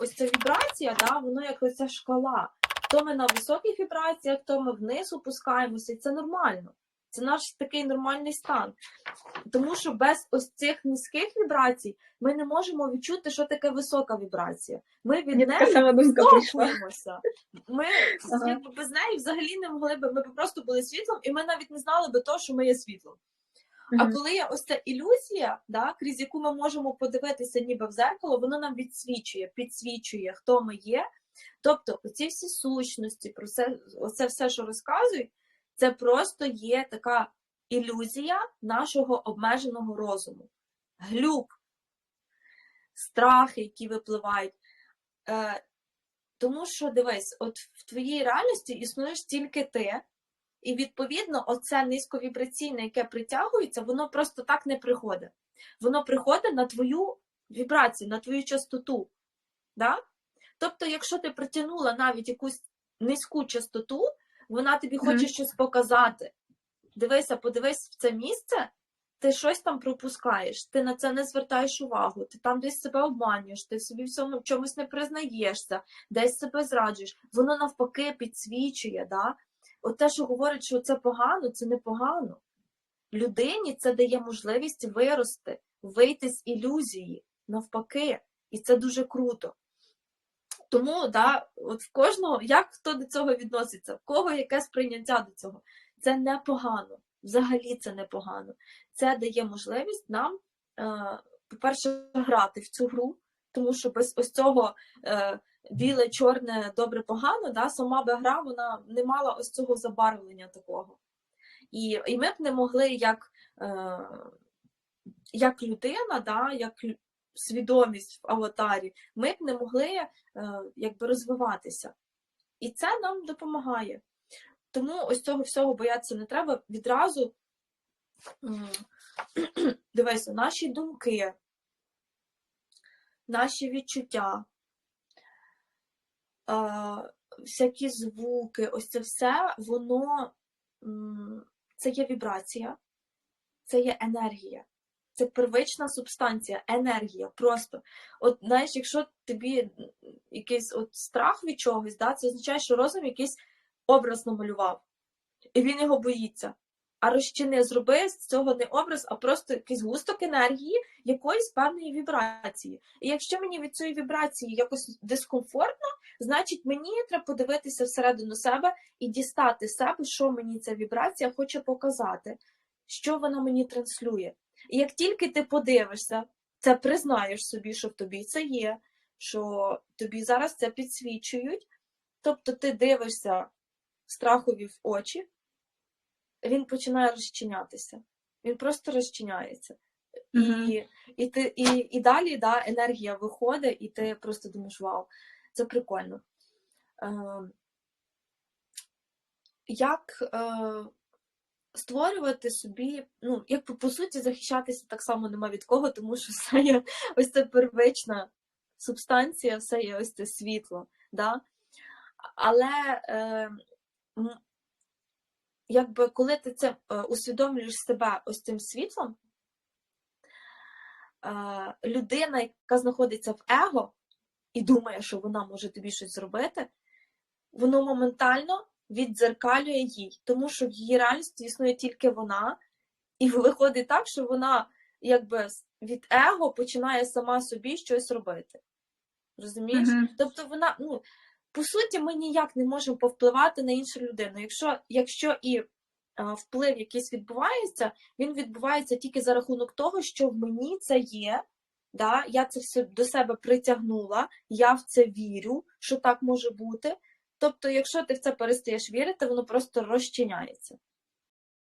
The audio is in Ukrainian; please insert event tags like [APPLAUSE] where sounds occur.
ось ця вібрація, да, воно як оця шкала. То ми на високих вібраціях, то ми вниз опускаємося, і це нормально. Це наш такий нормальний стан. Тому що без ось цих низьких вібрацій ми не можемо відчути, що таке висока вібрація. Ми від неї відштовхуємося. Ми Ага. якби без неї взагалі не могли би. Ми б просто були світлом, і ми навіть не знали би того, що ми є світлом. А коли є ось ця ілюзія, да, крізь яку ми можемо подивитися ніби в зеркало, воно нам відсвічує, підсвічує, хто ми є. Тобто, оці всі сущності, про це, оце все, що розказують, це просто є така ілюзія нашого обмеженого розуму. Глюк, страхи, які випливають. Е, тому що дивись, от в твоїй реальності існуєш тільки ти, і відповідно, оце низьковібраційне, яке притягується, воно просто так не приходить. Воно приходить на твою вібрацію, на твою частоту. Да? Тобто, якщо ти притягнула навіть якусь низьку частоту, вона тобі хоче щось показати. Дивися, подивись в це місце, ти щось там пропускаєш, ти на це не звертаєш увагу, ти там десь себе обманюєш, ти собі в цьому в чомусь не признаєшся, десь себе зраджуєш. Воно навпаки підсвічує. Да? От те, що говорить, що це погано, це не погано. Людині це дає можливість вирости, вийти з ілюзії, навпаки, і це дуже круто. Тому, да, от в кожного, як хто до цього відноситься, в кого яке сприйняття до цього, це непогано. Взагалі це непогано. Це дає можливість нам, е, по-перше, грати в цю гру, тому що без ось цього е, біле, чорне, добре, погано, да, сама би гра вона не мала ось цього забарвлення такого. І, і ми б не могли як, е, як людина, да, як свідомість в аватарі, ми б не могли е, якби розвиватися. І це нам допомагає. Тому ось цього всього боятися не треба. Відразу [CLEARS THROAT] дивися, наші думки, наші відчуття, всякі звуки, ось це все, воно це є вібрація, це є енергія. Це первична субстанція, енергія. Просто. От знаєш, якщо тобі якийсь от страх від чогось, да, це означає, що розум якийсь образ намалював, і він його боїться. А розчини, зроби з цього не образ, а просто якийсь густок енергії якоїсь певної вібрації. І якщо мені від цієї вібрації якось дискомфортно, значить мені треба подивитися всередину себе і дістати себе, що мені ця вібрація хоче показати, що вона мені транслює. І як тільки ти подивишся, це признаєш собі, що в тобі це є, що тобі зараз це підсвічують, тобто ти дивишся страхові в очі, він починає розчинятися. Він просто розчиняється. Мгм. І, і, ти, і, і далі да, енергія виходить, і ти просто думаєш, вау, це прикольно. Е, як е, створювати собі, ну, як по- по суті, захищатися так само нема від кого, тому що [LAUGHS] все є ось це первична субстанція, все є ось це світло. Да? Але е, якби коли ти це е, усвідомлюєш себе ось цим світлом, е, людина, яка знаходиться в его і думає, що вона може тобі щось зробити, воно моментально віддзеркалює їй, тому що в її реальності існує тільки вона, і [LAUGHS] виходить так, що вона якби від его починає сама собі щось робити. Розумієш? Мгм. Тобто вона, ну, по суті, ми ніяк не можемо повпливати на іншу людину. Якщо, якщо і е, вплив якийсь відбувається, він відбувається тільки за рахунок того, що в мені це є. Да? Я це все до себе притягнула, я в це вірю, що так може бути. Тобто, якщо ти в це перестаєш вірити, воно просто розчиняється.